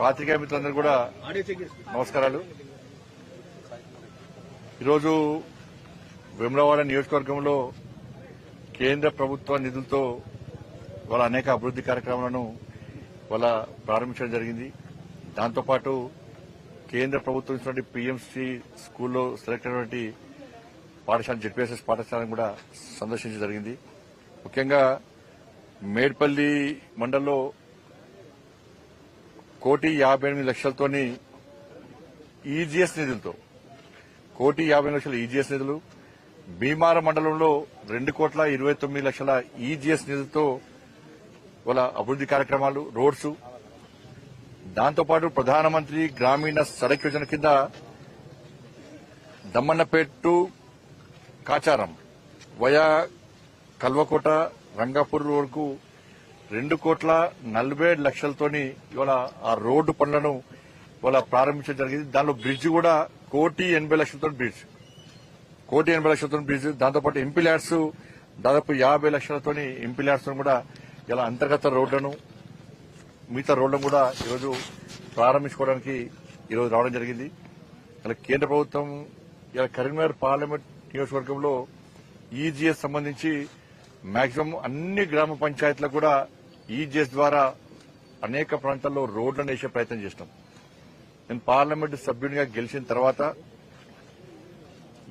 పాత్రికా మిత్రులందరూ కూడా నమస్కారాలు. ఈరోజు వేములవాడ నియోజకవర్గంలో కేంద్ర ప్రభుత్వ నిధులతో వాళ్ళ అనేక అభివృద్ది కార్యక్రమాలను వాళ్ళ ప్రారంభించడం జరిగింది. దాంతోపాటు కేంద్ర ప్రభుత్వం ఇచ్చినటువంటి పీఎంసీ స్కూల్లో సెలెక్ట్ అయినటువంటి పాఠశాల జెడ్పీఎస్ఎస్ పాఠశాలను కూడా సందర్శించడం జరిగింది. ముఖ్యంగా మేడ్పల్లి మండలంలో కోటి యాభై ఎనిమిది లక్షలతోని ఈజీఎస్ నిధులతో. కోటి యాభై లక్షల ఈజీఎస్ నిధులు. భీమార మండలంలో రెండు కోట్ల ఇరవై తొమ్మిది లక్షల ఈజీఎస్ నిధులతో వాళ్ళ అభివృద్ది కార్యక్రమాలు రోడ్స్. దాంతోపాటు ప్రధానమంత్రి గ్రామీణ సడక్ యోజన కింద దమ్మన్నపేట్ టు కాచారం వయా కల్వకోట రంగాపూర్ రోడ్కు రెండు కోట్ల నలభై ఏడు లక్షలతోని ఇవాళ ఆ రోడ్డు పనులను ఇవాళ ప్రారంభించడం జరిగింది. దానిలో బ్రిడ్జ్ కూడా కోటి ఎనభై లక్షలతో బ్రిడ్జ్ కోటి ఎనభై లక్షలతో బ్రిడ్జ్ దాంతోపాటు ఎంపీ ల్యాడ్స్ దాదాపు యాభై లక్షలతోని ఎంపీ ల్యాడ్స్ కూడా ఇలా అంతర్గత రోడ్లను మిగతా రోడ్లను కూడా ఈరోజు ప్రారంభించుకోవడానికి ఈరోజు రావడం జరిగింది. ఇలా కేంద్ర ప్రభుత్వం ఇలా కరీంనగర్ పార్లమెంట్ నియోజకవర్గంలో ఈజీఎస్ సంబంధించి మాక్సిమం అన్ని గ్రామ పంచాయతీలకు కూడా ఈజీఎస్ ద్వారా అనేక ప్రాంతాల్లో రోడ్లను వేసే ప్రయత్నం చేసినాం. నేను పార్లమెంట్ సభ్యునిగా గెలిచిన తర్వాత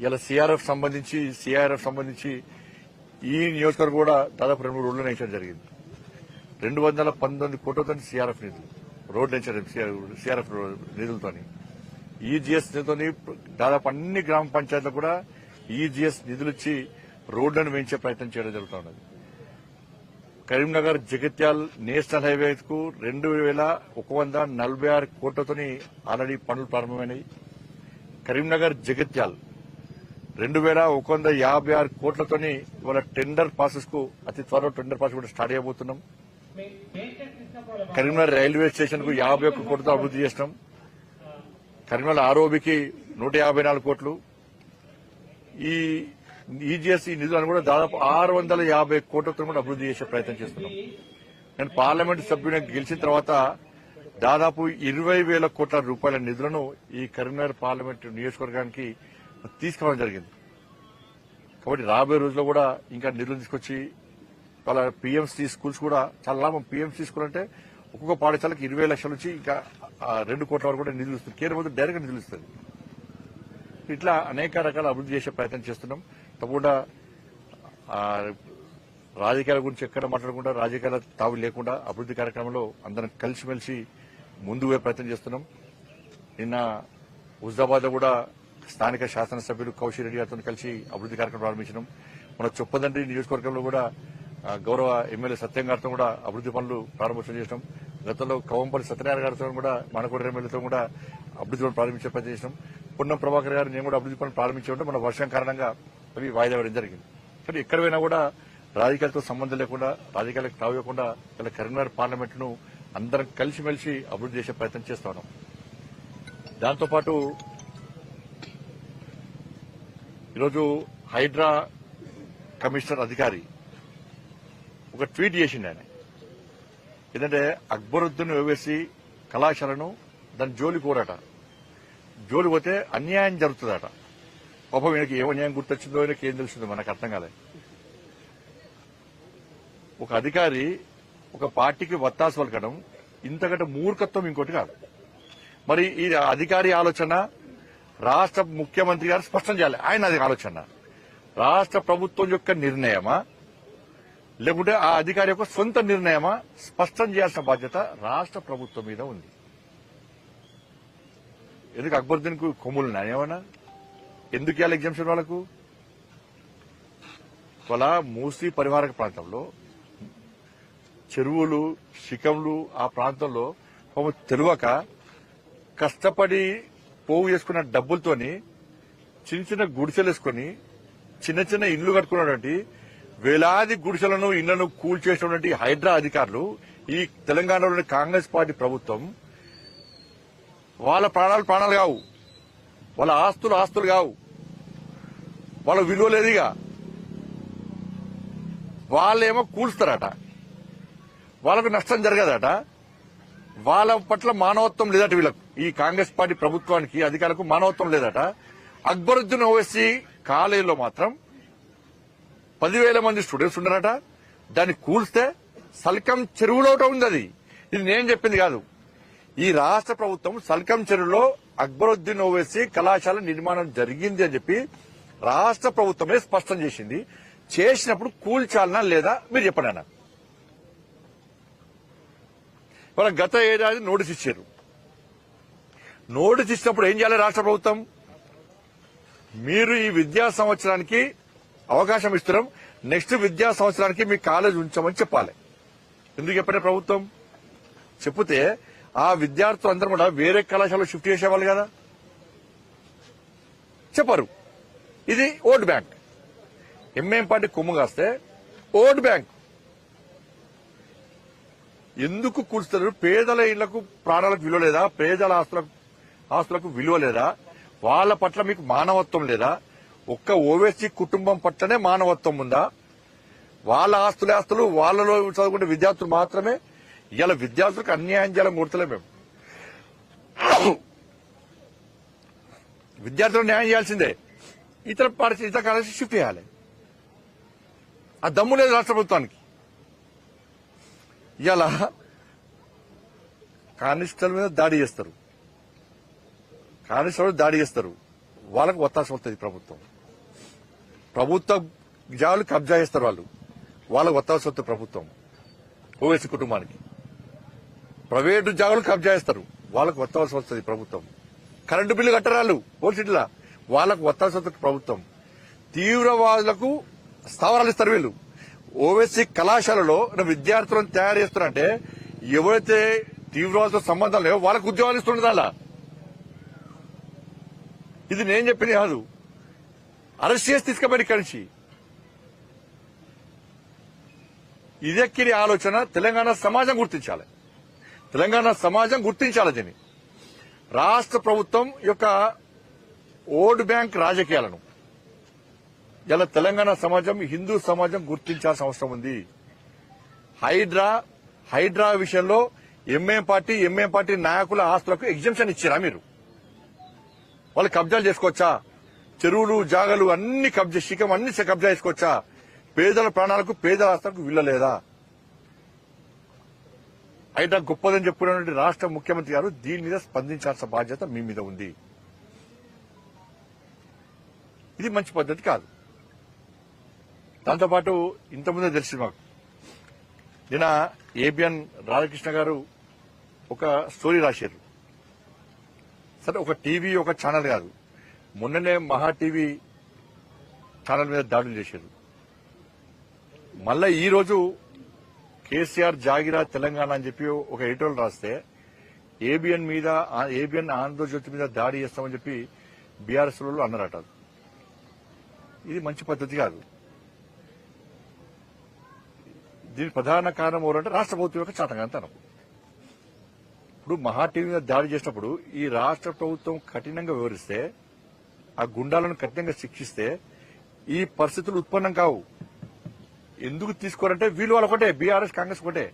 ఇలా సిఆర్ఎఫ్ సంబంధించి సిఆర్ఎఫ్ సంబంధించి ఈ నియోజకవర్గం కూడా దాదాపు రెండు మూడు రోడ్లను వేయడం జరిగింది. రెండు వందల పంతొమ్మిది కోట్లతో సిఆర్ఎఫ్ నిధులు రోడ్లు వేయించారు సిఆర్ఎఫ్ నిధులతోని. ఈజీఎస్ నిధులతో దాదాపు అన్ని గ్రామ పంచాయతీలు కూడా ఈజీఎస్ నిధులు ఇచ్చి రోడ్లను వేయించే ప్రయత్నం చేయడం జరుగుతున్నది కరీంనగర్ జగిత్యాల్ నేషనల్ హైవే కు రెండు వేల ఒక వంద నలభై ఆరు కోట్లతోని ఆల్రెడీ పనులు ప్రారంభమైనాయి. కరీంనగర్ జగిత్యాల్ రెండు వేల ఒక వంద యాభై ఆరు కోట్లతోని ఇవాళ టెండర్ ప్రాసెస్కు అతి త్వరలో టెండర్ ప్రాసెస్ కూడా స్టార్ట్ చేయబోతున్నాం. కరీంనగర్ రైల్వే స్టేషన్కు యాభై ఒక్క కోట్లతో అభివృద్ది చేసినాం. కరీంనగర్ ఆర్ఓబికి నూట యాభై నాలుగు కోట్లు. ఈ ఈజీఎస్ఈ నిధులను కూడా దాదాపు ఆరు వందల యాభై కోట్లతో కూడా అభివృద్ది చేసే ప్రయత్నం చేస్తున్నాం. నేను పార్లమెంట్ సభ్యుని గెలిచిన తర్వాత దాదాపు ఇరవై వేల కోట్ల రూపాయల నిధులను ఈ కరీంనగర్ పార్లమెంట్ నియోజకవర్గానికి తీసుకోవడం జరిగింది. కాబట్టి రాబోయే రోజుల్లో కూడా ఇంకా నిధులు తీసుకొచ్చి వాళ్ళ పీఎంసీ స్కూల్స్ కూడా చాలా లాభం. పీఎంసీ స్కూల్ అంటే ఒక్కొక్క పాఠశాలకు ఇరవై లక్షల నుంచి ఇంకా రెండు కోట్ల వరకు కూడా నిధులు ఇస్తుంది. కేంద్ర ప్రభుత్వం డైరెక్ట్ నిధులు ఇస్తుంది. ఇట్లా అనేక రకాల అభివృద్ధి చేసే ప్రయత్నం చేస్తున్నాం. తప్పకుండా రాజకీయాల గురించి ఎక్కడ మాట్లాడకుండా రాజకీయాల తావు లేకుండా అభివృద్ధి కార్యక్రమంలో అందరం కలిసిమెలిసి ముందు ప్రయత్నం చేస్తున్నాం. నిన్న హుజాబాద్లో కూడా స్థానిక శాసనసభ్యులు కౌశి రెడ్డి గారితో కలిసి అభివృద్ధి కార్యక్రమం ప్రారంభించినాం. మన చొప్పదండ్రి నియోజకవర్గంలో కూడా గౌరవ ఎమ్మెల్యే సత్యం గారితో కూడా అభివృద్ధి పనులు ప్రారంభోత్సవం చేసినాం. గతంలో కవంపల్లి సత్యనారాయణ గారితో కూడా మనకోట ఎమ్మెల్యేతో కూడా అభివృద్ధి పనులు ప్రారంభించే ప్రయత్నం చేసినాం. పున్నం ప్రభాకర్ గారు నేను కూడా అభివృద్ధి పనులు ప్రారంభించామంటే మన వర్షం కారణంగా అవి వాయిదా వేయడం జరిగింది. కానీ ఎక్కడ పోయినా కూడా రాజకీయాలతో సంబంధం లేకుండా రాజకీయాలకు తావేయకుండా ఇలా కరీంనగర్ పార్లమెంట్ను అందరం కలిసిమెలిసి అభివృద్ధి చేసే ప్రయత్నం చేస్తా ఉన్నాం. దాంతోపాటు ఈరోజు హైడ్రా కమిషనర్ అధికారి ఒక ట్వీట్ చేసిండు ఆయన. ఏంటంటే అక్బరుద్దీన్ ఓవేసి కళాశాలను దాని జోలి కోరట జోలి పోతే అన్యాయం జరుగుతుందట. పాపం ఈయనకి ఏం అన్యాయం గుర్తొచ్చిందో ఈయనకి ఏం తెలిసిందో మనకు అర్థం కాలేదు ఒక అధికారి ఒక పార్టీకి వత్తాసు పలకడం ఇంతకంటే మూర్ఖత్వం ఇంకోటి కాదు మరి ఈ అధికారి ఆలోచన రాష్ట్ర ముఖ్యమంత్రి గారు స్పష్టం చేయాలి ఆయన అది ఆలోచన రాష్ట్ర ప్రభుత్వం యొక్క నిర్ణయమా లేకుంటే ఆ అధికారి యొక్క సొంత నిర్ణయమా స్పష్టం చేయాల్సిన బాధ్యత రాష్ట్ర ప్రభుత్వం మీద ఉంది ఎందుకు అక్బరుద్దీన్కు కొమ్ములు ఉన్నాయా ఎందుకు ఇవ్వాలి ఎగ్జామ్షన్ వాళ్ళకు? వాళ్ళ మూసీ పరివారక ప్రాంతంలో చెరువులు శిఖంలు ఆ ప్రాంతంలో పాపం తెలియక కష్టపడి పోగు చేసుకున్న డబ్బులతోని చిన్న చిన్న గుడిసెలు వేసుకుని చిన్న చిన్న ఇల్లు కట్టుకున్నటువంటి వేలాది గుడిసెలను ఇళ్ళను కూల్చేసినటువంటి హైడ్రా అధికారులు ఈ తెలంగాణలోని కాంగ్రెస్ పార్టీ ప్రభుత్వం వాళ్ళ ప్రాణాలు ప్రాణాలు కావు. వాళ్ళ ఆస్తులు ఆస్తులు కావు. వాళ్ళ విలువ లేదుగా వాళ్ళేమో కూల్స్తారట. వాళ్ళకు నష్టం జరగదట. వాళ్ళ పట్ల మానవత్వం లేదట వీళ్ళకు. ఈ కాంగ్రెస్ పార్టీ ప్రభుత్వానికి అధికారులకు మానవత్వం లేదట. అక్బరుద్దీన్ ఓవైసీ కాలేజీలో మాత్రం పదివేల మంది స్టూడెంట్స్ ఉన్నారట. దాన్ని కూల్స్తే సల్కం చెరువులో ఒకటి ఉంది అది. ఇది నేను చెప్పింది కాదు. ఈ రాష్ట్ర ప్రభుత్వం సల్కం చెరువులో అక్బరుద్దీన్ ఓవైసీ కళాశాల నిర్మాణం జరిగింది అని చెప్పి రాష్ట్ర ప్రభుత్వమే స్పష్టం చేసింది. చేసినప్పుడు కూల్చాలనా లేదా మీరు చెప్పండి అన్న. మన గత ఏడాది నోటీస్ ఇచ్చారు. నోటీస్ ఇచ్చినప్పుడు ఏం చేయాలి రాష్ట్ర ప్రభుత్వం? మీరు ఈ విద్యా సంవత్సరానికి అవకాశం ఇస్తున్నాం. నెక్స్ట్ విద్యా సంవత్సరానికి మీ కాలేజ్ ఉంచామని చెప్పాలి. ఎందుకు చెప్పిన ప్రభుత్వం? చెప్తే ఆ విద్యార్థులు అందరూ కూడా వేరే కళాశాలలో షిఫ్ట్ చేసేవాళ్ళు కదా? చెప్పరు. ఇది ఓట్ బ్యాంక్. ఎంఏం పార్టీ కొమ్ము కాస్తే ఓట్ బ్యాంక్. ఎందుకు కూల్చుతారు? పేదల ఇళ్ళకు ప్రాణాలకు విలువ లేదా? పేదల ఆస్తులకు ఆస్తులకు విలువ లేదా? వాళ్ళ పట్ల మీకు మానవత్వం లేదా? ఒక్క ఓవేసీ కుటుంబం పట్లనే మానవత్వం ఉందా? వాళ్ళ ఆస్తుల ఆస్తులు వాళ్ళలో చదువుకునే విద్యార్థులు మాత్రమే ఇలా విద్యార్థులకు అన్యాయం చేయాలని కోరుతలే మేము. విద్యార్థులకు న్యాయం చేయాల్సిందే. ఇతర పాఠశాల ఇతర కాలేజీ షిఫ్ట్ చేయాలి. ఆ దమ్ము లేదు రాష్ట్ర ప్రభుత్వానికి. ఇలా కానిస్టేబుల్ మీద దాడి చేస్తారు. కానిస్టేబుల్ దాడి చేస్తారు. వాళ్ళకు ఒత్తాసం వస్తుంది ప్రభుత్వం. ప్రభుత్వ జాలు కబ్జా చేస్తారు వాళ్ళు. వాళ్ళకు ఒత్తాసం వస్తుంది ప్రభుత్వం. ఓవైసీ కుటుంబానికి. ప్రైవేటు ఉద్యోగాలు కబ్జా చేస్తారు. వాళ్ళకు ఒత్తాల్సి వస్తుంది ప్రభుత్వం. కరెంటు బిల్లు కట్టరాళ్ళు పోలీసులా వాళ్ళకు వత్తాల్సి వస్తుంది ప్రభుత్వం. తీవ్రవాదులకు స్థావరాలు ఇస్తారు వీళ్ళు. ఓవైసీ కళాశాలలో విద్యార్థులను తయారు చేస్తున్నారంటే ఎవరైతే తీవ్రవాదులతో సంబంధం లేవో వాళ్ళకు ఉద్యోగాలు ఇస్తున్నది అలా. ఇది నేను చెప్పింది కాదు. అరెస్ట్ చేసి తీసుకుపోయి ఇక్కడి నుంచి. ఇదెక్కిరి ఆలోచన తెలంగాణ సమాజం గుర్తించాలి. తెలంగాణ సమాజం గుర్తించాలి దీన్ని. రాష్ట్ర ప్రభుత్వం యొక్క ఓటు బ్యాంక్ రాజకీయాలను. ఇలా తెలంగాణ సమాజం హిందూ సమాజం గుర్తించాల్సిన అవసరం ఉంది. హైడ్రా హైడ్రా విషయంలో ఎంఏం పార్టీ ఎంఏం పార్టీ నాయకుల ఆస్తులకు ఎగ్జిబిషన్ ఇచ్చారా మీరు? వాళ్ళు కబ్జాలు చేసుకోవచ్చా? చెరువులు జాగలు అన్ని కబ్జా శిఖం అన్ని కబ్జా చేసుకోవచ్చా? పేదల ప్రాణాలకు పేదల ఆస్తులకు వీళ్ళలేదా? అయినా గొప్పదని చెప్పుకున్నటువంటి రాష్ట్ర ముఖ్యమంత్రి గారు దీని మీద స్పందించాల్సిన బాధ్యత మీ మీద ఉంది. ఇది మంచి పద్ధతి కాదు. దాంతోపాటు ఇంతకుముందే తెలిసింది మాకు. నిన్న ఏబిఎన్ రాధాకృష్ణ గారు ఒక స్టోరీ రాశారు. సరే ఒక టీవీ ఒక ఛానల్ కాదు. మొన్ననే మహా టీవీ ఛానల్ మీద దాడులు చేశారు. మళ్ళా ఈరోజు కేసీఆర్ జాగిరా తెలంగాణ అని చెప్పి ఒక ఎడిటోల్ రాస్తే ఏబిఎన్ మీద ఏబిఎన్ ఆంధ్రజ్యోతి మీద దాడి చేస్తామని చెప్పి బీఆర్ఎస్ వాళ్ళు అన్నారట ఇది మంచి పద్ధతి కాదు. దీని ప్రధాన కారణం ఎవరంటే రాష్ట్ర ప్రభుత్వం యొక్క చాతకాంతనం ఇప్పుడు మహా టీవీ మీద దాడి చేసినప్పుడు ఈ రాష్ట్ర ప్రభుత్వం కఠినంగా వివరిస్తే ఆ గుండాలను కఠినంగా శిక్షిస్తే ఈ పరిస్థితులు ఉత్పన్నం కావు. ఎందుకు తీసుకోరంటే వీళ్ళు వాళ్ళు ఒకటే బీఆర్ఎస్ కాంగ్రెస్ ఒకటే.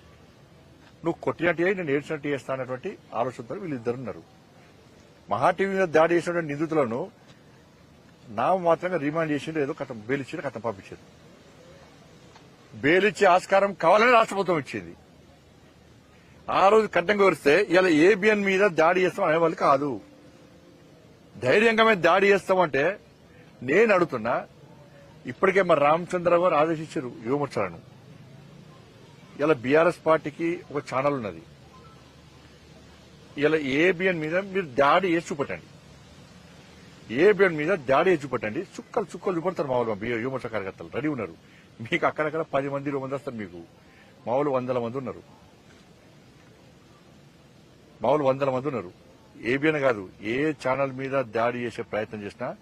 నువ్వు కొట్టినట్టు నేను ఏడ్చినట్టు చేస్తా అన్నటువంటి ఆలోచనతో వీళ్ళు ఇద్దరు ఉన్నారు. మహా టీవీ మీద దాడి చేసినటువంటి నిందితులను నా మాత్రంగా రిమాండ్ చేసిండు ఏదో కథం బెయిల్ కథ కథం పంపించారు. బెయిల్ ఆస్కారం కావాలని రాష్ట్ర ప్రభుత్వం ఇచ్చింది. ఆ రోజు కట్టంగా వరిస్తే ఇలా ఏబిఎన్ మీద దాడి చేస్తాం అనేవాళ్ళు కాదు. ధైర్యంగా మేము దాడి చేస్తామంటే నేను అడుగుతున్నా ఇప్పటికే మరి రామచంద్రరావు గారు ఆదేశించారు యువమోర్చాలను ఇలా బీఆర్ఎస్ పార్టీకి ఒక ఛానల్ ఉన్నది. ఇలా ఏబిఎన్ మీద మీరు దాడి వేసి చూపెట్టండి. ఏబిఎన్ మీద దాడి వేసి చూపెట్టండి. చుక్కలు చుక్కలు చూపెడతారు మా వాళ్ళు యువమోర్చా కార్యకర్తలు. రెడీ ఉన్నారు. మీకు అక్కడక్కడ పది మంది ఇరవై మంది వస్తారు మీకు. మా వాళ్ళు వందల మంది ఉన్నారు. మా వాళ్ళు వందల మంది ఉన్నారు. ఏబిఎన్ కాదు ఏ ఛానల్ మీద దాడి చేసే ప్రయత్నం చేసినా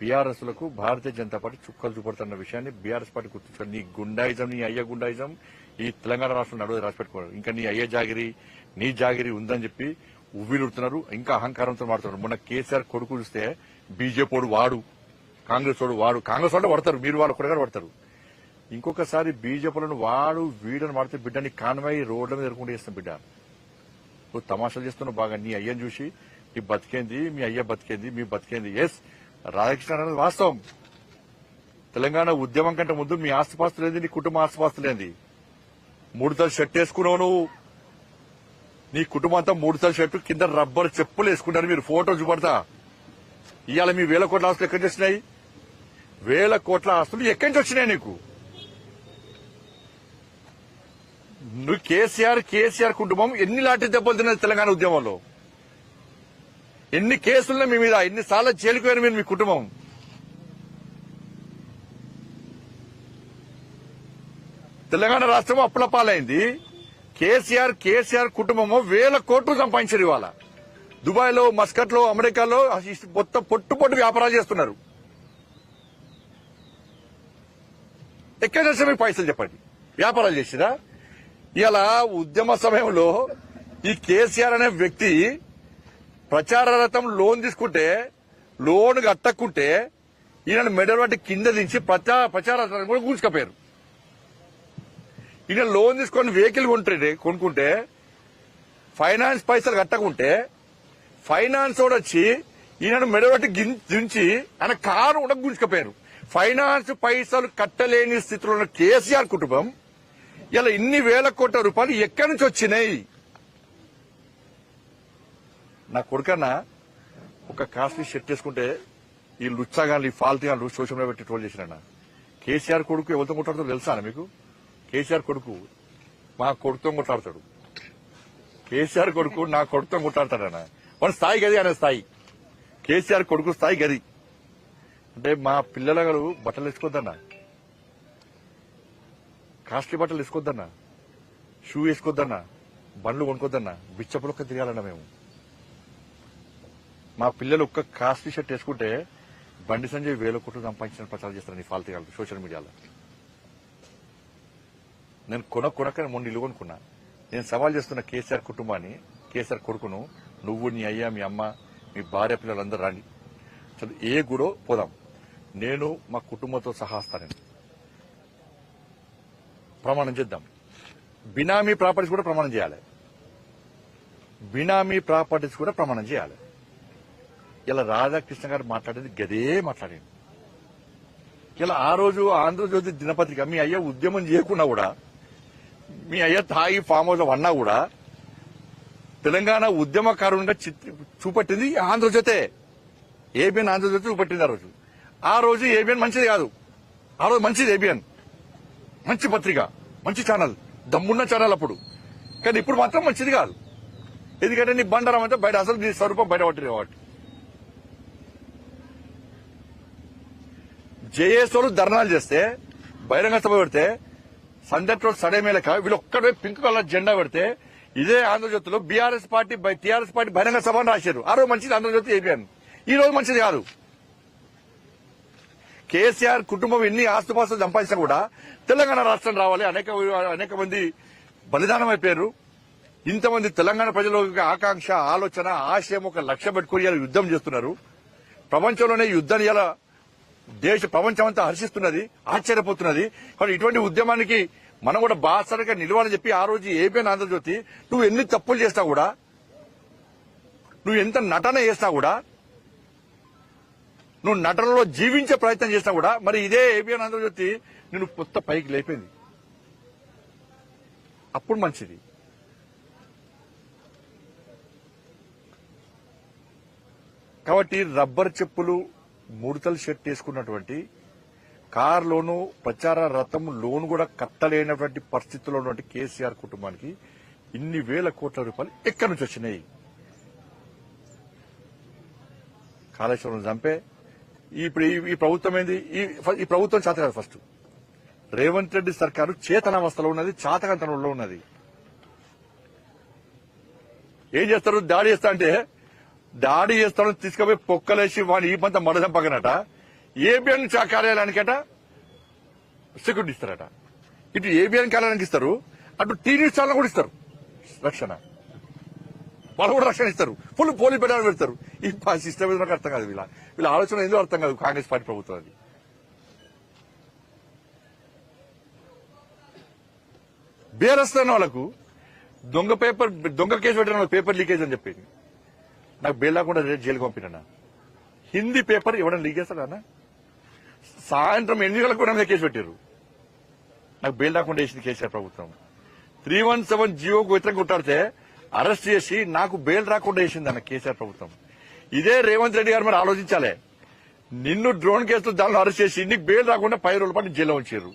బీఆర్ఎస్లకు భారతీయ జనతా పార్టీ చుక్కలు చూపడుతున్న విషయాన్ని బీఆర్ఎస్ పార్టీ గుర్తుంచుకోండి నీ గుండాయిజం నీ అయ్య గుండాయిజం ఈ తెలంగాణ రాష్ట్రం నడువు రాసి ఇంకా నీ అయ్య జాగిరి నీ జాగిరి ఉందని చెప్పి ఉవ్విలుడుతున్నారు. ఇంకా అహంకారంతో మాడుతున్నారు మొన్న కేసీఆర్ కొడుకు చూస్తే బీజేపీ వాడు కాంగ్రెస్ వాడు వాడు. కాంగ్రెస్ వాళ్ళు పడతారు మీరు వాళ్ళు కూడా పడతారు ఇంకొకసారి బీజేపీలను వాడు వీడని వాడితే బిడ్డని కాన్వాయి రోడ్ల మీద ఎదుర్కొంటూ చేస్తాం బిడ్డ. నువ్వు తమాషాలు చేస్తున్నావు బాగా. నీ అయ్యని చూసి నీ బతికేంది మీ అయ్య బతికేంది మీ బతికేంది. ఎస్ రాధాకృష్ణ వాస్తవం. తెలంగాణ ఉద్యమం కంటే ముందు మీ ఆస్తిపాస్తులు ఏంది? నీ కుటుంబ ఆస్తిపాస్తులు ఏంది? మూడు తల షర్ట్ వేసుకున్నావు నువ్వు. నీ కుటుంబం అంతా మూడు తల షర్టు కింద రబ్బర్ చెప్పులు వేసుకుంటారు. మీరు ఫోటో చూపడతా. ఇవాళ మీ వేల కోట్ల ఆస్తులు ఎక్కడి వచ్చినాయి? వేల కోట్ల ఆస్తులు ఎక్కడి నుంచి వచ్చినాయి నీకు? నువ్వు కేసీఆర్ కేసీఆర్ కుటుంబం ఎన్ని లాంటి దెబ్బలు తిన్నది తెలంగాణ ఉద్యమంలో? ఎన్ని కేసులను మీ మీద ఎన్నిసార్లు జైలుకు పోయారు మీరు మీ కుటుంబం. తెలంగాణ రాష్ట్రం అప్పుల పాలైంది. కేసీఆర్ కేసీఆర్ కుటుంబము వేల కోట్లు సంపాదించారు ఇవాళ. దుబాయ్లో మస్కట్లో అమెరికాలో మొత్తం పొట్టు పొట్టు వ్యాపారాలు చేస్తున్నారు. ఎక్కడ చేస్తే మీకు పైసలు చెప్పండి? వ్యాపారాలు చేసిరా? ఇలా ఉద్యమ సమయంలో ఈ కేసీఆర్ అనే వ్యక్తి ప్రచార రథం లోన్ తీసుకుంటే లోన్ కట్టకుంటే ఈయన మెడల్ పట్టి కింద దించి ప్రచార ప్రచార రథాన్ని కూడా కూల్చుకపోయారు. ఈయన లోన్ తీసుకొని వెహికల్ కొంటే కొనుక్కుంటే ఫైనాన్స్ పైసలు కట్టకుంటే ఫైనాన్స్ కూడా వచ్చి ఈయన మెడబట్టి దించి ఆయన కారు కూడా గుంజుకపోయారు ఫైనాన్స్ పైసలు కట్టలేని స్థితిలో ఉన్న కేసీఆర్ కుటుంబం ఇలా ఇన్ని వేల కోట్ల రూపాయలు ఎక్కడి నుంచి వచ్చినాయి? నా కొడుకన్నా ఒక కాస్ట్లీ షర్ట్ వేసుకుంటే ఈ లుచ్చాగాళ్ళు ఈ ఫాల్తీ గాళ్ళు సోషల్ మీడియా పెట్టి ట్రోల్ చేసిన కేసీఆర్ కొడుకు ఎవరితో కొట్టాడుతో తెలుసా మీకు? కేసీఆర్ కొడుకు మా కొడుకుతో కొట్లాడతాడు. కేసీఆర్ కొడుకు నా కొడుకుతో కొట్లాడతాడన్న. మన స్థాయి గది అనే స్థాయి. కేసీఆర్ కొడుకు స్థాయి గది. అంటే మా పిల్లలు బట్టలు వేసుకోద్దన్నా. కాస్ట్లీ బట్టలు వేసుకోద్దన్నా. షూ వేసుకోద్దన్నా. బండ్లు కొనుక్కోద్దన్నా. బిచ్చపులొక్క తిరగాలన్నా మేము. మా పిల్లలు ఒక్క కాస్ట్లీ షర్ట్ వేసుకుంటే బండి సంజయ్ వేల కోట్లు సంపాదించిన ప్రచారం చేస్తారని ఫాల్తీ గారు సోషల్ మీడియాలో. నేను కొన కొనక మొన్న ఇల్లు కొనుక్కున్నా. నేను సవాల్ చేస్తున్న కేసీఆర్ కుటుంబాన్ని కేసీఆర్ కొడుకును నువ్వు నీ అయ్యా మీ అమ్మ మీ భార్య పిల్లలందరూ రండి. అసలు ఏ గుడో పోదాం. నేను మా కుటుంబంతో సహా వస్తాను ప్రమాణం చేద్దాం. బినామీ ప్రాపర్టీస్ కూడా ప్రమాణం చేయాలి. బినామీ ప్రాపర్టీస్ కూడా ప్రమాణం చేయాలి. ఇలా రాధాకృష్ణ గారు మాట్లాడేది గదే మాట్లాడింది. ఇలా ఆ రోజు ఆంధ్రజ్యోతి దినపత్రిక మీ అయ్య ఉద్యమం చేయకుండా కూడా మీ అయ్య తాగి ఫామ్ హౌస్ అన్నా కూడా తెలంగాణ ఉద్యమకారునిగా చూపట్టింది ఆంధ్రజ్యోతే. ఏబిఎన్ ఆంధ్రజ్యోతి చూపట్టింది ఆ రోజు. ఆ రోజు ఏబిఎన్ మంచిది కాదు. ఆ రోజు మంచిది ఏబిఎన్. మంచి పత్రిక మంచి ఛానల్ దమ్మున్న ఛానల్ అప్పుడు. కానీ ఇప్పుడు మాత్రం మంచిది కాదు. ఎందుకంటే నీ బండారం అంటే బయట అసలు నీ స్వరూపం బయట పట్టింది కాబట్టి. జేఏసోలు ధర్నాలు చేస్తే బహిరంగ సభ పెడితే సందట్ రోడ్ సడే మేలక వీళ్ళొక్కడే పింక్ కలర్ జెండా పెడితే ఇదే ఆంధ్రజ్యోతిలో బీఆర్ఎస్ పార్టీ టీఆర్ఎస్ పార్టీ బహిరంగ సభ అని రాశారు. ఆ రోజు మంచిది ఆంధ్రజ్యోతి ఏపీఎన్. ఈ రోజు మంచిది కాదు. కేసీఆర్ కుటుంబం ఎన్ని ఆస్తుపాస్తులు సంపాదించినా కూడా తెలంగాణ రాష్ట్రం రావాలి. అనేక అనేక మంది బలిదానం అయిపోయారు ఇంతమంది తెలంగాణ ప్రజల ఆకాంక్ష ఆలోచన ఆశయం ఒక లక్ష్యం పెట్టుకుని యుద్ధం చేస్తున్నారు. ప్రపంచంలోనే యుద్ధం ఇలా దేశ ప్రపంచం అంతా హర్షిస్తున్నది ఆశ్చర్యపోతున్నది. కానీ ఇటువంటి ఉద్యమానికి మనం కూడా బాసరిగా నిలవాలని చెప్పి ఆ రోజు ఏపీఎన్ ఆంధ్రజ్యోతి నువ్వు ఎన్ని తప్పులు చేస్తా కూడా నువ్వు ఎంత నటన చేస్తా కూడా నువ్వు నటనలో జీవించే ప్రయత్నం చేసినా కూడా మరి ఇదే ఏబిఎన్ ఆంధ్రజ్యోతి నిన్ను కొత్త పైకి లేపింది. అప్పుడు మంచిది. కాబట్టి రబ్బర్ చెప్పులు ముడతలు షర్ట్ వేసుకున్నటువంటి కార్ లోను ప్రచార రథం లోన్ కూడా కట్టలేనటువంటి పరిస్థితుల్లో ఉన్నటువంటి కేసీఆర్ కుటుంబానికి ఇన్ని వేల కోట్ల రూపాయలు ఎక్కడి నుంచి వచ్చినాయి? కాళేశ్వరం చంపే. ఇప్పుడు ఈ- ప్రభుత్వం ఏంది? ఈ ఈ ప్రభుత్వం చేత కాదు ఫస్ట్. రేవంత్ రెడ్డి సర్కారు చేతనావస్థలో ఉన్నది చాతకంతనంలో ఉన్నది. ఏం చేస్తారు? దాడి చేస్తా అంటే దాడి చేస్తాను తీసుకుపోయి పొక్కలేసి వాడిని ఈ పంత మడదంపకనట ఏబిఎన్ కార్యాలయానికట సెక్యూరిటీ ఇస్తారట. ఇటు ఏబిఎన్ కార్యాలయానికి ఇస్తారు అటు టీవీ ఛానల్ కూడా ఇస్తారు. రక్షణ. వాళ్ళు కూడా రక్షణ ఇస్తారు. ఫుల్ పోలీస్ పెట్టాలని పెడతారు. ఈ సిస్టమ్ ఏదో నాకు అర్థం కాదు వీళ్ళ. వీళ్ళ ఆలోచన ఎందుకు అర్థం కాదు కాంగ్రెస్ పార్టీ ప్రభుత్వం అది. బేరస్తున్న వాళ్ళకు దొంగ పేపర్ దొంగ కేసు పెట్టిన పేపర్ లీకేజ్ అని చెప్పింది. నాకు బెయిల్ లేకుండా రేట్ జైలుకి పంపినా హిందీ పేపర్ ఇవ్వడం లీక్ చేస్తాడా అన్న? సాయంత్రం ఎన్ని గంటలకు కూడా కేసు పెట్టారు నాకు బెయిల్ లేకుండా వేసింది కేసీఆర్ ప్రభుత్వం. త్రీ వన్ సెవెన్ జియోకు వ్యతిరేకంగా కొట్టాడితే అరెస్ట్ చేసి నాకు బెయిల్ రాకుండా వేసింది అన్న కేసీఆర్ ప్రభుత్వం. ఇదే రేవంత్ రెడ్డి గారు మరి ఆలోచించాలి. నిన్ను డ్రోన్ కేసులో దానిలో అరెస్ట్ చేసి నీకు బెయిల్ రాకుండా పై రోజుల పాటు జైల్లో ఉంచారు.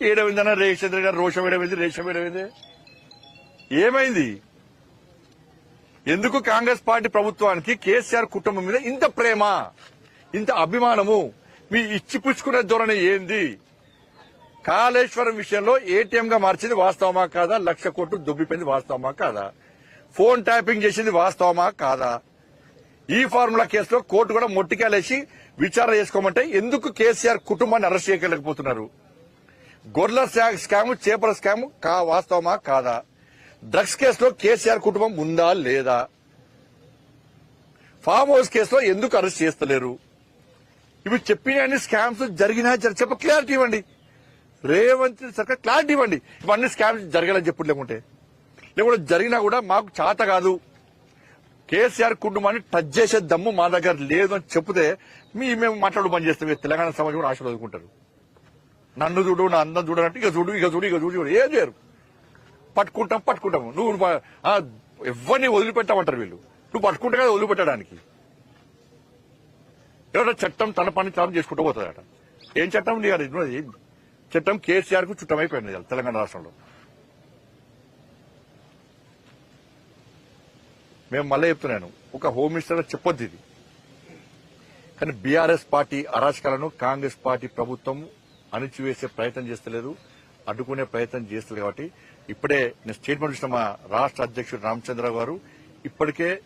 ఏడవిందన్న రేషచంద్ర గారు రోషం ఏడమైంది రేషం ఏడమైంది ఏమైంది? ఎందుకు కాంగ్రెస్ పార్టీ ప్రభుత్వానికి కేసీఆర్ కుటుంబం మీద ఇంత ప్రేమ ఇంత అభిమానము? మీ ఇచ్చి పుచ్చుకునే ధోరణి ఏంది? కాళేశ్వరం విషయంలో ఏటీఎం గా మార్చింది వాస్తవమా కాదా? లక్ష కోట్లు దుబ్బిపోయింది వాస్తవమా కాదా? ఫోన్ ట్యాపింగ్ చేసింది వాస్తవమా కాదా? ఈ ఫార్ములా కేసులో కోర్టు కూడా మొట్టికాలేసి విచారణ చేసుకోమంటే ఎందుకు కేసీఆర్ కుటుంబాన్ని అరెస్ట్ చేయలేకపోతున్నారు గొర్రెల శా- స్కామ్ చేపల స్కామ్ కా వాస్తవమా కాదా? డ్రగ్స్ కేసులో కేసీఆర్ కుటుంబం ఉందా లేదా? ఫామ్ హౌస్ కేసులో ఎందుకు అరెస్ట్ చేస్తలేరు? ఇవి చెప్పిన అన్ని స్కామ్స్ జరిగినా జర- చెప్ప క్లారిటీ ఇవ్వండి. రేవంత్ సర్కార్ క్లారిటీ ఇవ్వండి. ఇవన్నీ స్కామ్స్ జరగాలని చెప్పుడు లేకుంటే. లేకుంటే జరిగినా కూడా మాకు చాత కాదు. కేసీఆర్ కుటుంబాన్ని టచ్ చేసే దమ్ము మా దగ్గర లేదు అని చెప్తే మీ మేము మాట్లాడు పని చేస్తాం. తెలంగాణ సమాజం కూడా ఆశలు వదులుకుంటారు నన్ను చూడు నా అందం చూడనంటే ఇక చూడు ఇక చూడు ఇక చూడు. ఏం చేయరు. పట్టుకుంటాం పట్టుకుంటాము నువ్వు ఎవరిని వదిలిపెట్టామంటారు వీళ్ళు? నువ్వు పట్టుకుంటే కదా వదిలిపెట్టడానికి. ఎవరైనా చట్టం తన పని తాను చేసుకుంటూ పోతుందట. ఏం చట్టం నీ అది? చట్టం కేసీఆర్కు చుట్టమైపోయింది తెలంగాణ రాష్ట్రంలో. మేము మళ్ళీ చెప్తున్నాను ఒక హోమ్ మినిస్టర్ చెప్పొద్దు ఇది. కానీ బీఆర్ఎస్ పార్టీ అరాచకాలను కాంగ్రెస్ పార్టీ ప్రభుత్వం అణిచివేసే ప్రయత్నం చేస్తలేదు అడ్డుకునే ప్రయత్నం చేస్తుంది కాబట్టి ఇప్పుడే నేను స్టేట్మెంట్ ఇచ్చిన మా రాష్ట్ర అధ్యక్షుడు రామచంద్ర గారు. ఇప్పటికే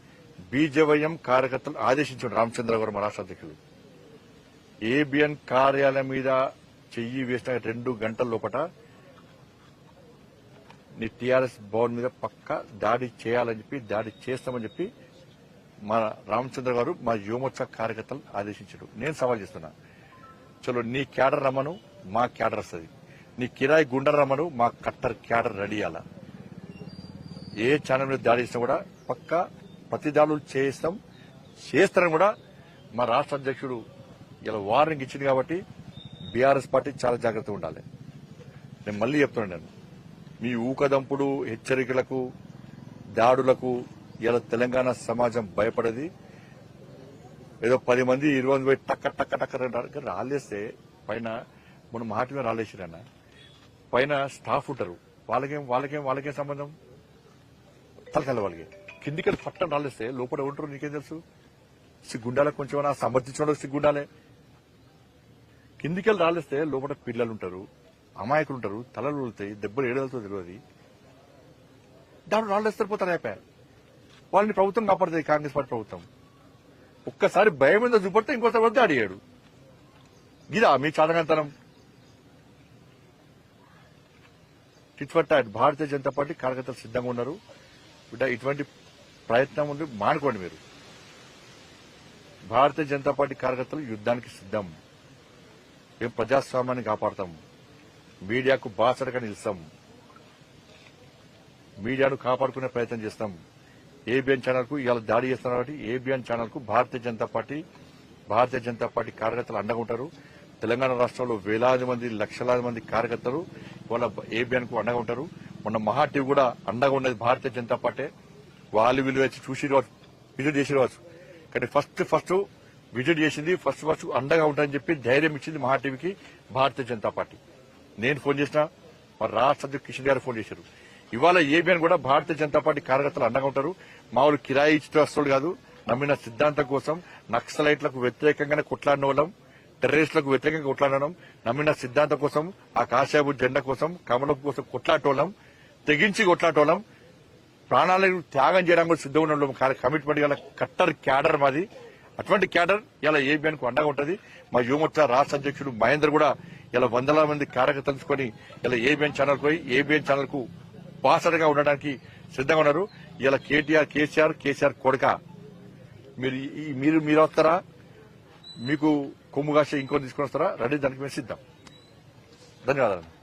బీజేవైఎం కార్యకర్తలు ఆదేశించారు రామచంద్ర గారు మా రాష్ట్ర అధ్యక్షుడు. ఏబిఎన్ కార్యాలయం మీద చెయ్యి వేసిన రెండు గంటల లోపల నీ టీఆర్ఎస్ భవన్ మీద పక్క దాడి చేయాలని చెప్పి దాడి చేస్తామని చెప్పి మా రామచంద్ర గారు మా యువమోర్చ కార్యకర్తలు ఆదేశించారు. నేను సవాల్ చేస్తున్నా. చలో నీ క్యాడర్ రమ్మను మా క్యాడర్ వస్తుంది. నీ కిరాయి గుండరమ్మను మా కట్టర్ క్యాడర్ రెడీ అలా ఏ ఛానల్ మీద దాడి చేసినా కూడా పక్క ప్రతి దాడులు చేయిస్తాం. చేస్తారని కూడా మా రాష్ట్ర అధ్యక్షుడు ఇలా వార్నింగ్ ఇచ్చింది కాబట్టి బీఆర్ఎస్ పార్టీ చాలా జాగ్రత్తగా ఉండాలి. నేను మళ్ళీ చెప్తున్నాను నేను. మీ ఊకదంపుడు హెచ్చరికలకు దాడులకు ఇలా తెలంగాణ సమాజం భయపడేది. ఏదో పది మంది ఇరవై మంది పోయి టక్క టక్క టక్క రాలేస్తే పైన మన మహాటి మీద రాలేసిరన్న. పైన స్టాఫ్ ఉంటారు. వాళ్ళకేం వాళ్ళకేం వాళ్ళకేం సంబంధం? తలకాల వాళ్ళకి. కిందికి పట్టం రాలేస్తే లోపల ఉంటారు నీకేం తెలుసు? సిగ్గుండాలే కొంచెం సమర్థించడం సిగ్గుండాలే. కిందికెళ్ళి రాలేస్తే లోపల పిల్లలు ఉంటారు అమాయకులు ఉంటారు తలలు వెళ్తాయి దెబ్బలు ఏడవుతో తెలియదు. దాంట్లో రాళ్ళేస్తారు పోతారు అయిపోయా వాళ్ళని ప్రభుత్వం కాపాడుతుంది కాంగ్రెస్ పార్టీ ప్రభుత్వం. ఒక్కసారి భయం మీద చూపడితే ఇంకోసారి వద్ద అడిగాడు ఇదా మీ చాదగంతనం tit for tat Bharatiya Janata party కార్యకర్తలు సిద్ధంగా ఉన్నారు. బిడ్డ ఇటువంటి ప్రయత్నం ఉంది మానుకోండి మీరు. భారతీయ జనతా పార్టీ కార్యకర్తలు యుద్ధానికి సిద్ధం. మేము ప్రజాస్వామ్యాన్ని కాపాడతాం. మీడియాకు బాసడగా నిలుస్తాం. మీడియాను కాపాడుకునే ప్రయత్నం చేస్తాం. ఏబిఎన్ ఛానల్కు ఇవాళ దాడి చేస్తున్నారు కాబట్టి ఏబిఎన్ ఛానల్కు భారతీయ జనతా పార్టీ భారతీయ జనతా పార్టీ కార్యకర్తలు అండగా ఉంటారు. తెలంగాణ రాష్ట్రంలో వేలాది మంది లక్షలాది మంది కార్యకర్తలు వాళ్ళ ఏబిఎన్కు అండగా ఉంటారు. మొన్న మహా టీవీ కూడా అండగా ఉన్నది భారతీయ జనతా పార్టీ. వాళ్ళు వీళ్ళు వచ్చి చూసి విజిట్ చేసి రావచ్చు. కానీ ఫస్ట్ ఫస్ట్ విజిట్ చేసింది ఫస్ట్ ఫస్ట్ అండగా ఉంటారని చెప్పి ధైర్యం ఇచ్చింది మహాటీవీకి భారతీయ జనతా పార్టీ. నేను ఫోన్ చేసిన మా రాష్ట్ర అధ్యక్షుడు కిషన్ గారు ఫోన్ చేశారు. ఇవాళ ఏబిఎన్ కూడా భారతీయ జనతా పార్టీ కార్యకర్తలు అండగా ఉంటారు. మామూలు కిరాయి ఇచ్చేస్తుడు కాదు. నమ్మిన సిద్ధాంతం కోసం నక్సలైట్లకు వ్యతిరేకంగానే కొట్లాడిన వాళ్ళం. టెర్రరిస్టులకు వ్యతిరేకంగా కొట్లాడడం నమ్మిన సిద్ధాంతం కోసం ఆ కాశాబు జెండా కోసం కమలం కోసం కొట్లాటోళ్ళం తెగించి కొట్లాటోళ్ళం. ప్రాణాలను త్యాగం చేయడానికి కూడా సిద్ధంగా ఉన్న కమిట్మెంట్ గల కట్టర్ క్యాడర్ మాది. అటువంటి క్యాడర్ ఇలా ఏబిఎన్కు అండగా ఉంటుంది. మా యువమోర్చా రాష్ట్ర అధ్యక్షుడు మహేందర్ కూడా ఇలా వందల మంది కార్యకర్తలు తెలుసుకొని ఇలా ఏబిఎన్ ఛానల్ పోయి ఏబిఎన్ ఛానల్కు బాసడగా ఉండడానికి సిద్ధంగా ఉన్నారు. ఇలా కేటీఆర్ కేసీఆర్ కేసీఆర్ కొడక. మీరు మీరు మీరు వస్తారా మీకు కొమ్ము కాసే ఇంకొని తీసుకొని వస్తారా? రెడీ? దానికి మేము సిద్ధం. ధన్యవాదాలు.